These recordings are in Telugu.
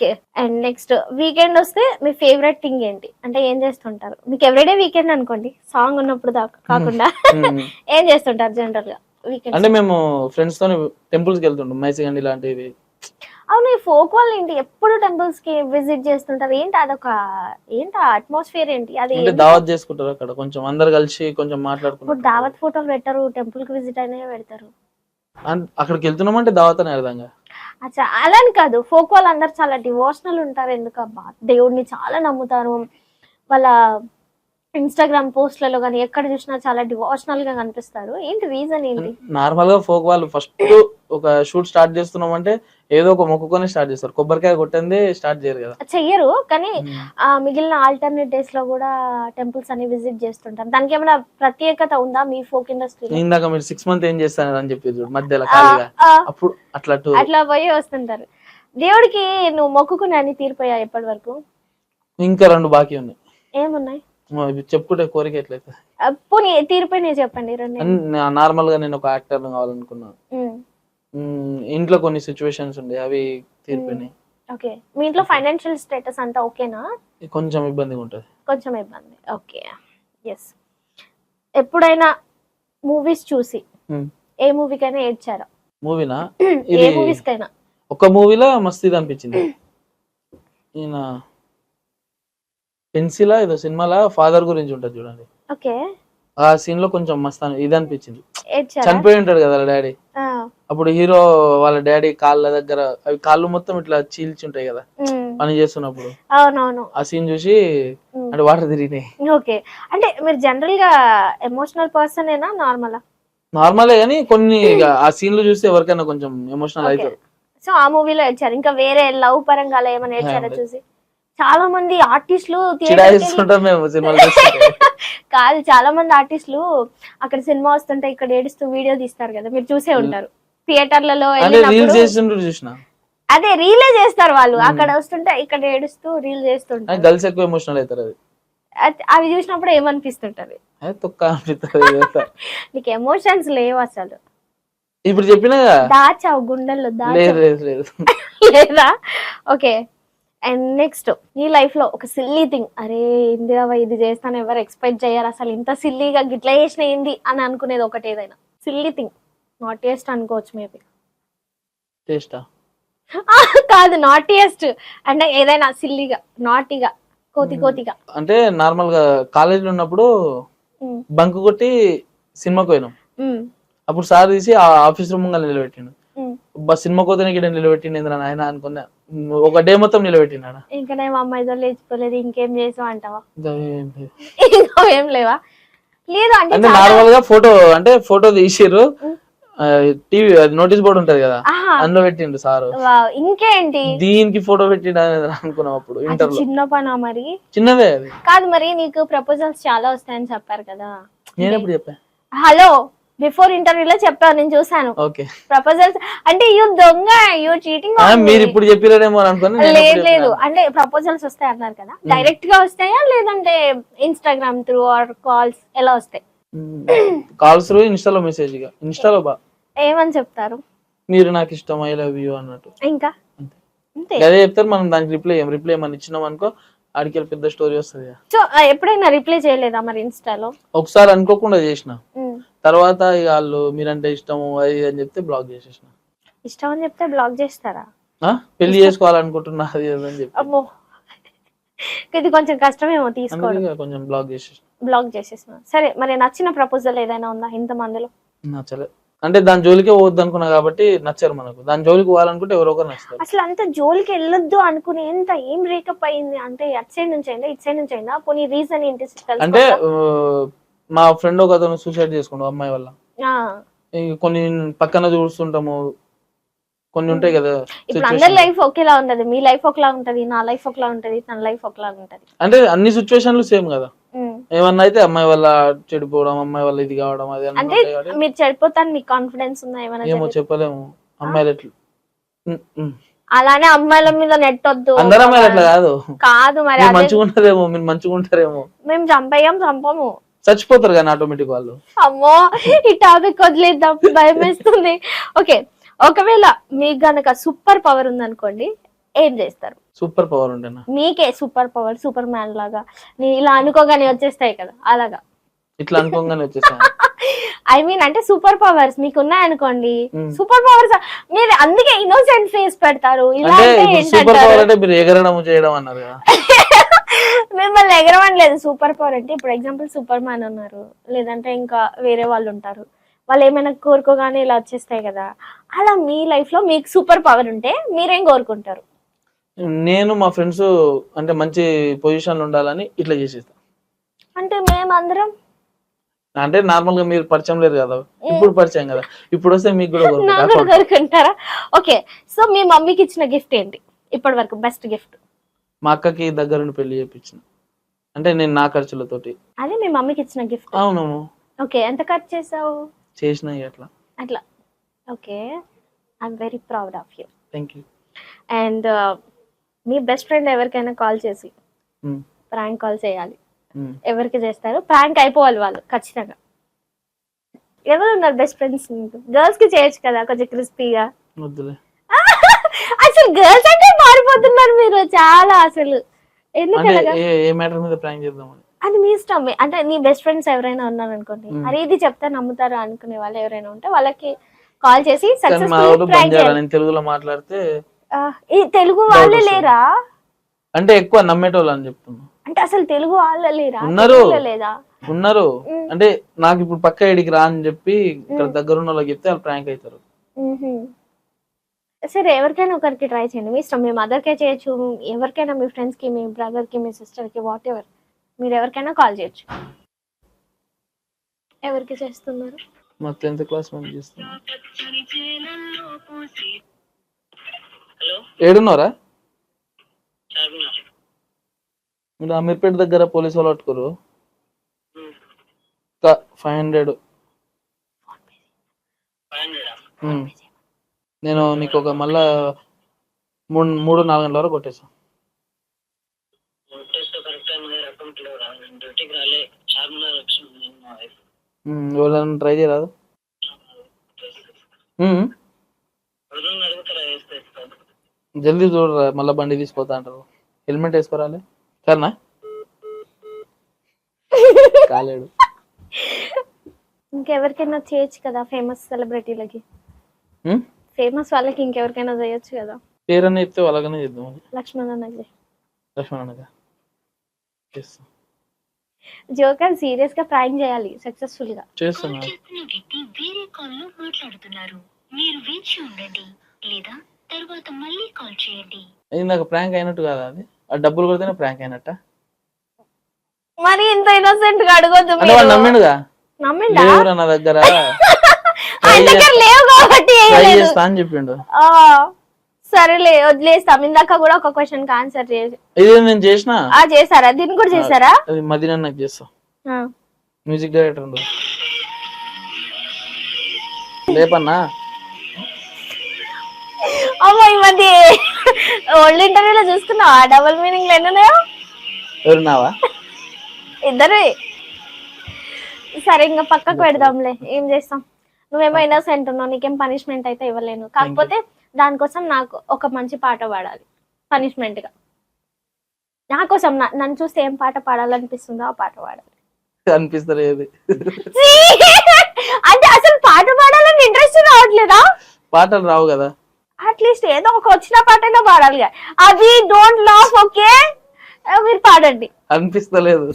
ఓకే. అండ్ నెక్స్ట్ వీకెండ్ వస్తే మీ ఫేవరెట్ థింగ్ ఏంటి? అంటే ఏం చేస్తుంటారు? మీకు ఎవ్రీడే వీకెండ్ అనుకోండి సాంగ్ ఉన్నప్పుడు దాకా కాకుండా. ఏం చేస్తుంటారు జనరల్గా వీకెండ్ అంటే మేము ఫ్రెండ్స్ తోని టెంపుల్స్కి వెళ్తుంటాం మైసిగండి ఇలాంటివి. అవును ఈ ఫోక్ వాళ్ళు ఏంటి ఎప్పుడు టెంపుల్స్కి విజిట్ చేస్తుంటారు? ఏంటి అదొక ఏంటి అట్మాస్ఫియర్ ఏంటి? అది దావత్ చేసుకుంటారు అక్కడ కొంచెం అందరు కలిసి కొంచెం మాట్లాడుకుంటారు. దావత్ ఫోటోలు పెట్టరు టెంపుల్కి విజిట్ అయినా పెడతారు. అక్కడికి వెళ్తున్నామంటే దావత్ అని అర్థంగా అచ్చా అలా అని కాదు. ఫోక్ వాళ్ళు అందరు చాలా డివోషనల్ ఉంటారు ఎందుకబ్బా? దేవుడిని చాలా నమ్ముతారు. వాళ్ళ ఇన్స్టాగ్రామ్ పోస్ట్లలో కానీ ఎక్కడ చూసినా చాలా డివోషనల్గా కనిపిస్తారు. ఏంటి రీజన్ ఏంటి? నార్మల్గా ఫోక్ వాళ్ళు ఫస్ట్ ఒక షూట్ స్టార్ట్ చేస్తున్నాం అంటే ఏదో ఒక మొక్కుకొని స్టార్ట్ చేస్తారు. కొబ్బరికాయ కొట్టిందే స్టార్ట్ చేయరు కదా. చెయ్యరు కానీ ఆ మిగిలిన ఆల్టర్నేట్ డేస్లో కూడా టెంపుల్స్ అన్ని విజిట్ చేస్తుంటారు. దానికి ఏమైనా ప్రత్యేకత ఉందా మీ ఫోక్ ఇండస్ట్రీలో ఇందాక మీరు సిక్స్ మంత్ ఏం చేస్తారు అని చెప్పి మధ్యలో అప్పుడు అట్లా అట్లా పోయి వస్తుంటారు. దేవుడికి నువ్వు మొక్కుకుని అన్ని తీరిపోయా ఎప్పటి వరకు ఇంకా రెండు బాకీ ఉన్నాయి. ఏమున్నాయి? చెప్పుకుంటే కోరిక ఎట్లయితే. పోనీ తీరిపోయినాయి చెప్పండి నార్మల్గా నేను ఒక యాక్టర్ కావాలనుకున్నాను ఇంట్లో కొన్ని సిచ్యువేషన్స్ ఉండే అవి తీరిపోయినాయి. ఓకే. మీ ఇంట్లో ఫైనాన్షియల్ స్టేటస్ అంతా ఓకేనా? కొంచెం ఇబ్బందిగా ఉంటది. కొంచెం ఇబ్బంది ఓకే. ఎస్ ఎప్పుడైనా మూవీస్ చూసి. ఏ మూవీకైనా ఏడ్చారా? మూవీనా? ఏ మూవీస్ కైనా ఒక మూవీలో మస్తు ఇది అనిపించింది. ఈయన పెన్సిలా ఏదో సినిమాలో ఫాదర్ గురించి ఉంటది చూడండి. ఓకే. ఆ సీన్లో కొంచెం మస్తు అని- ఇది అనిపించింది చనిపోయి ఉంటాడు కదా డాడీ. అప్పుడు హీరో వాళ్ళ డాడీ కాళ్ళ దగ్గర అవి కాళ్ళు మొత్తం ఇట్లా చీల్చి ఉంటాయి కదా పని చేస్తున్నప్పుడు. అవునవును. ఆ సీన్ చూసి అంటే వాటర్ తిరిగినాయి. ఓకే. అంటే మీరు జనరల్గా ఎమోషనల్ పర్సన్ ఏనా నార్మలా? నార్మలే కానీ కొన్ని ఆ సీన్లు చూస్తే ఎవరికైనా కొంచెం ఎమోషనల్ అవుతారు. సో ఆ మూవీలో ఏడ్చారు? ఇంకా వేరే లవ్ పరంగా అలా ఏమైనా ఏడ్చారా. చూసి? చాలా మంది ఆర్టిస్టులు కాదు చాలా మంది ఆర్టిస్టులు అక్కడ సినిమా వస్తుంటే ఇక్కడ ఏడుస్తూ వీడియో తీస్తారు కదా మీరు చూసే ఉంటారు. థియేటర్లలో అదే రీలే చేస్తారు వాళ్ళు. అక్కడ వస్తుంటే ఇక్కడ ఏడుస్తూ రీల్ చేస్తుంటారు. గర్ల్స్ ఎక్కువ ఎమోషనల్ అవుతారు అది. అది- అవి చూసినప్పుడు ఏమనిపిస్తుంటది. నీకు ఎమోషన్స్ లేవు అసలు. ఇప్పుడు చెప్పినా దాచావు గుండెల్లో దాచావు. లేదా? ఓకే. అండ్ నెక్స్ట్ నీ లైఫ్లో ఒక సిల్లీ థింగ్ అరే ఇందిరావా ఇది చేస్తాను ఎవరు ఎక్స్పెక్ట్ చేయరు. అసలు ఇంత సిల్లీగా గిట్ల చేసిన ఏంది అని అనుకునేది ఒకటి ఏదైనా. సిల్లీ థింగ్ నాటియస్ట్ అనుకోవచ్చు మేబీ టేస్టా కాదు నాటియస్ట్ అంటే ఏదైనా సిల్లీగా నాటిగా కోతి కోతిగా. అంటే నార్మల్గా కాలేజ్లో ఉన్నప్పుడు ఉమ్, బంక్ కొట్టి సినిమాకి పోయినాం. ఉమ్, అప్పుడు సార్ తీసి ఆ ఆఫీస్ రూమ్ నిలబెట్టిండు. బస్ సినిమా కోతనికి ఇక్కడ నిలబెట్టిండు ఏందిరా నాయన అనుకున్నా. ఒక డే మొత్తం నిలబెట్టినాడు ఇంకా నేను అమ్మాయితో లేచిపోలేదు ఇంకేం చేసావు అంటావా? ఏం లేవా? లేదు అంటే నార్మల్గా ఫోటో అంటే ఫోటో తీసిర్రు. ఉమ్. టీవీ నోటీస్ బోర్డు ఉంటది కదా అందులో పెట్టిండు సారు. ఇంకేంటి? దీనికి ఫోటో పెట్టిండు అనుకున్నాం అప్పుడు ఇంటర్ చిన్న పనా మరి? చిన్నదే అది. కాదు మరి నీకు ప్రపోజల్స్ చాలా వస్తాయని చెప్పారు కదా. నేను ఎప్పుడు చెప్పా? హలో బిఫోర్ ఇంటర్వ్యూలో చెప్పాను నేను చూసాను ఓకే ప్రపోజల్స్ అంటే యూ దొంగ యూ చీటింగ్ మీరు ఇప్పుడు చెప్పిరేమో లేదు లేదు? అంటే ప్రపోజల్స్ వస్తాయి అన్నారు కదా. డైరెక్ట్గా వస్తాయా లేదంటే ఇన్స్టాగ్రామ్ త్రూ ఆర్ కాల్స్ ఎలా వస్తాయి? కాల్స్ ఇన్స్టాలో మెసేజ్ ఇక ఇన్స్టాలో బా. ఏమని చెప్తారు? మీరు నాకు ఇష్టం ఐ లవ్ యూ అన్నట్టు. ఇంకా? అదే చెప్తారు మనం దానికి రిప్లై రిప్లై ఏమని ఇచ్చినాం అనుకో ఆడికి పెద్ద స్టోరీ వస్తుంది. సో ఎప్పుడైనా రిప్లై చేయలేదా మరి ఇన్స్టాలో ఒకసారి అనుకోకుండా చేసిన. తర్వాత వాళ్ళు మీరంటే ఇష్టము అది అని చెప్తే బ్లాక్ చేసేసిన. ఇష్టం అని చెప్తే బ్లాక్ చేస్తారా? పెళ్ళి చేసుకోవాలనుకుంటున్నా అది అని చెప్పి. అమ్మో. ఇది కొంచెం కష్టమేమో తీసుకోవడం. ఇక కొంచెం బ్లాక్ చేసేసిన. బ్లాక్ చేసేసిన. సరే మరి నచ్చిన ప్రపోజల్ ఏదైనా ఉందా ఇంత మందిలో? నచ్చలే. అంటే దాని జోలికే పోవద్దు అనుకున్నా కాబట్టి నచ్చారు మనకు. దాని జోలికి పోవాలనుకుంటే ఎవరో ఒకరు నచ్చుతారు. అసలు అంత జోలికి వెళ్ళొద్దు అనుకునేంత ఏం రేకప్ అయింది? అంటే అటు సైడ్ నుంచి అయిందా ఇటు సైడ్ నుంచి అయిందా? పోనీ రీజన్ ఏంటి? అంటే మా ఫ్రెండ్ ఒక అతను సూసైడ్ చేసుకుండు అమ్మాయి వల్ల. ఇంక కొన్ని పక్కన చూస్తుంటాము. కొన్ని ఉంటాయి కదా ఇప్పుడు అందరి. లైఫ్ ఒకేలా ఉంటది. మీ లైఫ్ ఒకలా ఉంటది నా లైఫ్ ఒకలా ఉంటది తన లైఫ్ ఒకలా ఉంటది. అంటే అన్ని సిచ్యువేషన్లు సేమ్ కదా. ఏమన్నా అయితే అమ్మాయి వల్ల చెడిపోవడం అమ్మాయి వల్ల ఇది కావడం అది అంటే మీరు చెడిపోతాను మీకు కాన్ఫిడెన్స్ ఉందా? ఏమైనా ఏమో చెప్పలేము. అమ్మాయిలు ఎట్లా. అలానే అమ్మాయిల మీద నెట్టొద్దు. అందరు అమ్మాయిలు అట్లా కాదు. కాదు మరి మంచిగా ఉంటారేమో మీరు మంచిగా ఉంటారేమో మేము చంపేయం చంపము. చచ్చిపోతారు కానీ ఆటోమేటిక్ వాళ్ళు. అమ్మో ఈ టాపిక్ వదిలేద్దాం. భయం వేస్తుంది. ఓకే ఒకవేళ మీకు గనక సూపర్ పవర్ ఉందనుకోండి ఏం చేస్తారు? సూపర్ పవర్ ఉండేనా మీకే సూపర్ పవర్ సూపర్ మ్యాన్ లాగా. నీ ఇలా అనుకోగానే వచ్చేస్తాయి కదా అలాగా. ఇట్లా అనుకోగానే వచ్చేసాను ఐ మీన్ అంటే సూపర్ పవర్స్ మీకు ఉన్నాయనుకోండి Hmm. సూపర్ పవర్స్ మీరు అందుకే ఇన్నోసెంట్ ఫేస్ పెడతారు. ఇలా అంటే సూపర్ పవర్ అంటే మీరు ఎగరడం చేయడం అన్నారు కదా. మిమ్మల్ని ఎగరవట్లేదు సూపర్ పవర్ అంటే. ఇప్పుడు ఎగ్జాంపుల్ సూపర్ మ్యాన్ ఉన్నారు. లేదంటే ఇంకా వేరే వాళ్ళు ఉంటారు. వాళ్ళు ఏమైనా కోరుకోగానే ఇలా వచ్చేస్తాయి కదా. అలా మీ లైఫ్లో మీకు సూపర్ పవర్ ఉంటే మీరేం కోరుకుంటారు? నేను మా ఫ్రెండ్స్ అంటే మంచి పొజిషన్ ఉండాలని ఇట్లా చేసేస్తా. అంటే మేమందరం? అంటే నార్మల్గా మీరు పరిచయం లేదు కదా. ఇప్పుడు పరిచయం కదా. ఇప్పుడు వస్తే మీకు కూడా కోరుకుంటారా? ఓకే. సో మీ మమ్మీకి ఇచ్చిన గిఫ్ట్ ఏంటి? ఇప్పటి వరకు బెస్ట్ గిఫ్ట్ మా అక్కకి దగ్గరుండి పెళ్ళి చేయించిన అంటే నేను నా ఖర్చులతోటి. అదే మీ మమ్మీకి ఇచ్చిన గిఫ్ట్ అవును ఓకే ఎంత ఖర్చు చేసావు? చేసిన అట్లా. అట్లా. Okay I'm very proud of you thank you and me best friend ఎవరికైనా కాల్ చేసి ప్రాంక్ కాల్ చేయాలి. ఎవరికి చేస్తారు? ప్రాంక్ అయిపోవాలి వాళ్ళు ఖచ్చితంగా. ఎవరు ఉన్నారు బెస్ట్ ఫ్రెండ్స్ గర్ల్స్కి చేయొచ్చు కదా కొంచెం క్రిస్పీగా అసలు గర్ల్స్ అంటే మారిపోతున్నారు మీరు చాలా అసలు. అది మీ ఇష్టం అంటే నీ బెస్ట్ ఫ్రెండ్స్ ఎవరైనా ఉన్నారు అనుకోండి. అరే ఇది చెప్తే నమ్ముతారు అనుకునే వాళ్ళు ఎవరైనా ఉంటే వాళ్ళకి కాల్ చేసి తెలుగులో మాట్లాడితే ఈ తెలుగు వాళ్ళే. లేరా? అంటే ఎక్కువ నమ్మేటోళ్ళు అని చెప్తున్నా. అంటే అసలు తెలుగు వాళ్ళే లేరా? ఉన్నారు. లేదా? ఉన్నారు. అంటే నాకు ఇప్పుడు పక్క ఇడికి రా అని చెప్పి ఇక్కడ దగ్గర ఉన్న వాళ్ళకి చెప్తే వాళ్ళు ప్రాంక్ అవుతారు. సరే ఎవరికైనా ఒకరికి ట్రై చేయండి. మీ ఇష్టం మీ మదర్కే చేయొచ్చు ఎవరికైనా మీ ఫ్రెండ్స్కి మీ బ్రదర్కి మీ సిస్టర్కి వాట్ ఎవర్ మీరు ఎవరికైనా కాల్ చేయొచ్చు. ఎవరికి చేస్తున్నారు? మా టెన్త్ క్లాస్ మంది చేస్తున్నా హలో? ఏడున్నారా? మీరు అమీర్పేట దగ్గర పోలీసు వాళ్ళు పట్టుకోరు. ఫైవ్ హండ్రెడ్ ఫైవ్ హండ్రెడ్ నేను నీకు ఒక మళ్ళా మూడు మూడు నాలుగు గంటల వరకు కొట్టేసా టెస్ట్ కరెక్ట్ టైం దగ్గర అకౌంట్లో రా. నేను డ్యూటీకి రాలే. చార్మినార్ వచ్చింది నేను మా వైఫ్. ఎవరైనా ట్రై చేయరాదు? జల్దీ చూడరా మళ్ళీ బండి తీసిపోతా అంటారు. హెల్మెట్ వేసుకోరాలే. సరేనా కాలేడు. ఇంకెవరికైనా చేయొచ్చు కదా ఫేమస్ సెలబ్రిటీలకి? ఫేమస్ వాళ్ళకి ఇంకెవరికైనా చేయొచ్చు కదా? పేరని చెప్తే అలాగనే చేద్దామని లక్ష్మణ్ అన్నకి లక్ష్మణ్ అనగా చేస్తాం. జోకర్ సీరియస్గా ప్రాంక్ చేయాలి సక్సెస్ఫుల్గా చేస్తున్నా చేస్తున్న వ్యక్తి వేరే కాల్లో మాట్లాడుతున్నారు. మీరు వేచి ఉండండి లేదా తర్వాత మళ్ళీ కాల్ చేయండి. ఇందాక ప్రాంక్ అయినట్టు కాదా అది? ఆ డబ్బులు కొడితేనే ప్రాంక్ అయినట్ట? మరి ఇంత ఇన్నోసెంట్గా అడగొద్దు అంటే వాడు మీరు. నమ్మిండుగా? నమ్మిండా? లేవురా నా దగ్గర. ఆయన దగ్గర లేవు కాబట్టి ట్రై వేయలేదు. చేస్తా అని చెప్పిండు. ఆ, సరేలే వదిలేస్తాం. ఇందాక కూడా ఒక క్వశ్చన్కి ఆన్సర్ చేసి ఇది నేను చేసిన? ఆ చేశారా? దీన్ని కూడా చేశారా? అది మదిన నాకు చేస్తా. ఆ. మ్యూజిక్ డైరెక్టర్ ఉండు. లేపన్నా? అమ్మో ఈ మధ్య ఓల్డ్ ఇంటర్వ్యూలో చూసుకున్నావా? డబుల్ మీనింగ్ ఎన్నున్నాయో? ఎవరున్నావా? ఇద్దరు. సరే ఇంకా పక్కకు పెడదాంలే. ఏం చేస్తాం? నువ్వేమో ఇన్నోసెంట్ ఉన్నావు నీకేం పనిష్మెంట్ అయితే ఇవ్వలేను. కాకపోతే దానికోసం నాకు ఒక మంచి పాట పాడాలి పనిష్మెంట్గా. నా కోసం నన్ను చూస్తే ఏం పాట పాడాలనిపిస్తుందో ఆ పాట పాడాలి. అనిపిస్తలేదు! అంటే అసలు పాట పాడాలని ఇంట్రెస్ట్ రావట్లేదా? పాటలు రావు కదా. అట్లీస్ట్ ఏదో ఒక వచ్చిన పాటైనా పాడాలి. అది డోంట్ లాఫ్ ఓకే మీరు పాడండి. అనిపిస్తలేదు.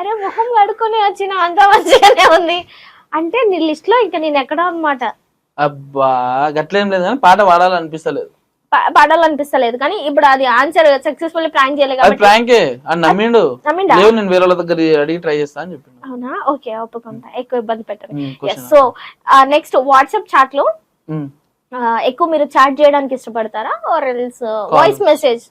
అరే మొహం కడుక్కొని వచ్చిన అంత మంచిగానే ఉంది. అంటే నీ లిస్ట్లో ఇంకా నేను ఎక్కడో అనమాట అబ్బా గట్లేం లేదు కానీ పాట పాడాలనిపిస్తలేదు. పాడాలనిపిస్తలేదు కానీ ఇప్పుడు అది ఆన్సర్ సక్సెస్ఫుల్ ప్రాంక్ చేయలేదు అది ప్రాంకే అని నమ్మిండు? నమ్మిండా? లేవు నేను వేరే వాళ్ళ దగ్గర అడిగి ట్రై చేస్తా అని చెప్పిండు. అవునా? ఓకే ఒప్పుకుంటా. ఎక్కువ ఇబ్బంది పెట్టండి. సో నెక్స్ట్ వాట్సాప్ చాట్లో ఎక్కువ మీరు చాట్ చేయడానికి ఇష్టపడతారా? Or else voice message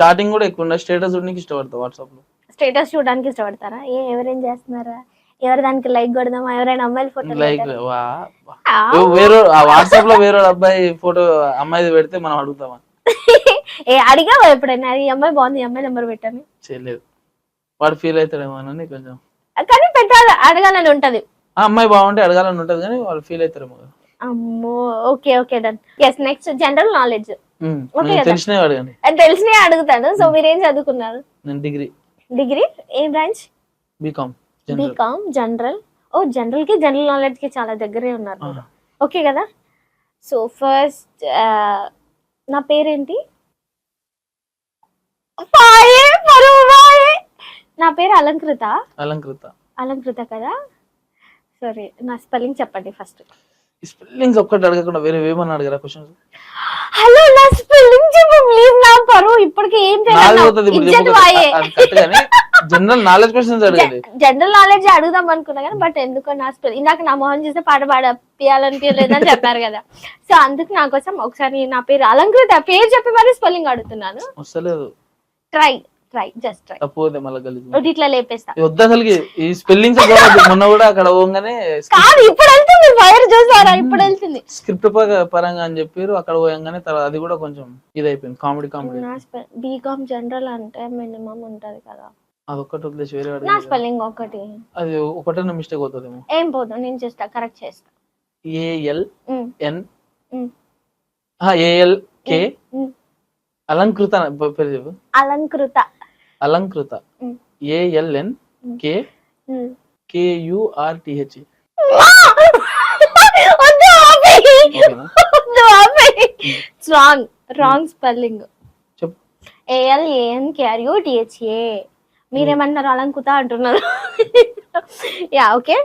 chatting కూడా ఎక్కువ స్టేటస్ చూడడానికి ఇష్టపడతా వాట్సాప్లో. స్టేటస్ చూడడానికి ఇష్టపడతారా? ఏ ఎవరేం చేస్తున్నారా? ఎవరు దానికి లైక్ కొడదామా? ఎవరైనా అమ్మాయిల ఫోటో లైక్ వేరే వాట్సాప్లో వేరే అబ్బాయి ఫోటో అమ్మాయిది పెడితే మనం అడుగుతామా? ఏ అడిగావా ఎప్పుడైనా? ఈ అమ్మాయి బాగుంది ఈ అమ్మాయి నెంబర్ పెట్టని. చేయలేదు. వాడు ఫీల్ అవుతాడేమో అని కొంచెం. కానీ పెట్టాలి? అడగాలని ఉంటది. ఆ అమ్మాయి బాగుంటే అడగాలని ఉంటది కానీ వాళ్ళు ఫీల్ అవుతారేమో. అమ్మో okay okay done yes next general knowledge okay. తెలిసినవి అడగండి. అని తెలిసినే అడుగుతాను. సో మీరేం చదువుకున్నారు? నేను డిగ్రీ డిగ్రీ? ఏ branch? B Com B Com general ఓ జనరల్కి జనరల్ నాలెడ్జ్కి చాలా దగ్గరే ఉన్నారు. ఓకే కదా? సో ఫస్ట్ నా పేరేంటి. నా పేరు అలంకృత. అలంకృత. అలంకృత కదా? సరే నా స్పెల్లింగ్ చెప్పండి ఫస్ట్ ఈ స్పెల్లింగ్స్ ఒక్కటి అడగకుండా వేరే ఏమన్నా అడగరా క్వశ్చన్స్ హలో నా స్పెల్లింగ్ చెప్పు ప్లీజ్ నా పరువు. ఇప్పటికి ఏం కానీ జనరల్ నాలెడ్జ్ క్వశ్చన్స్ అడగండి. జనరల్ నాలెడ్జ్ అడుగుదాం అనుకున్నా కానీ బట్ ఎందుకో నా స్పెల్ ఇందాక నా మొహం చూస్తే పాట పాడపియాలనిపించలేదని చెప్పారు కదా. సో అందుకు నా కోసం ఒకసారి నా పేరు అలంకృత పేరు చెప్పి మరి స్పెల్లింగ్ అడుగుతున్నాను. వస్తలేదు. ట్రై ట్రై జస్ట్ ట్రై తప్పోతే మళ్ళీ గలీజ్ ఇట్లా లేపేస్తా. వద్దు అసలుకి? ఈ స్పెల్లింగ్స్ మొన్న కూడా అక్కడ పోగానే కాదు ఇప్పుడు వెళ్తుంది ఫైర్ చూసారా? ఇప్పుడు వెళ్తుంది. స్క్రిప్ట్ పరంగా అని చెప్పారు అక్కడ పోయంగానే తర్వాత అది కూడా కొంచెం ఇది అయిపోయింది comedy comedy B Com general అంటే మినిమం ఉంటది కదా. అదొక్కటి వదిలేసి వేరే నా. స్పెల్లింగ్ ఒకటి. అది ఒకటే మిస్టేక్ అవుతుందేమో. ఏం పోదు నేను చేస్తా కరెక్ట్ చేస్తా. A L N A L K. Alankrita పేరు చెప్పు. Alankrita. Alankrita. A L N. K. K U R T H. Wrong wrong spelling A L A N T H A మీరేమన్నారు అలంకుత అంటున్నారు యా ఓకే